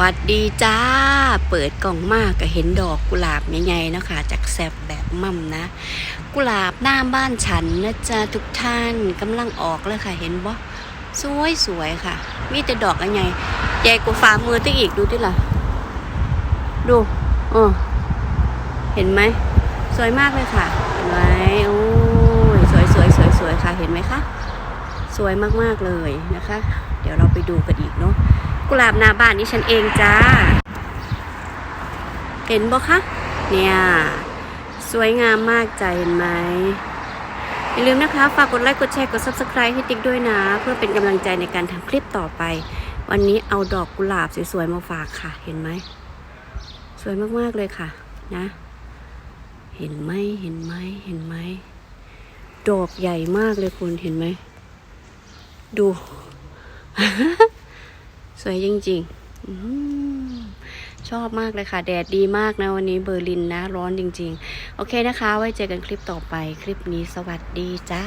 วัสดีจ้า เปิดกล่องมากก็เห็นดอกกุหลาบใหญ่ๆเนาะคะจากแซบแบบมั่มนะ กุหลาบหน้าบ้านฉันนะจ๊ะทุกท่านกำลังออกเลยค่ะเห็นบ่สวยสวยๆค่ะ มีแต่ดอกอะไรใหญ่กว่าฝ่ามือตั้งอีกดูที่ล่ะ ดูเออเห็นไหม สวยมากเลยค่ะเห็นไหมโอ้ยสวยสวยสวยสวยค่ะเห็นไหมคะ สวยมากๆเลยนะคะ เดี๋ยวเราไปดูกันอีกเนาะ กุหลาบหนาบ้านนี่ฉันเองจ้า เห็นบ่คะ เนี่ย สวยงามมากจ้ะเห็นไหมอย่าลืมนะคะ ฝากกดไลค์ กดแชร์ กด subscribe ให้ติ๊กด้วยนะ เพื่อเป็นกำลังใจในการทำคลิปต่อไป วันนี้เอาดอกกุหลาบสวยๆมาฝากค่ะ เห็นไหม สวยมากๆเลยค่ะ นะ เห็นไหมเห็นไหมเห็นไหม ดอกใหญ่มากเลยคุณ เห็นไหม ดู สวยจริงๆชอบมากเลยค่ะ แดดดีมากนะวันนี้เบอร์ลินนะ ร้อนจริง ๆ โอเคนะคะ ไว้เจอกันคลิปต่อไป คลิปนี้สวัสดีจ้า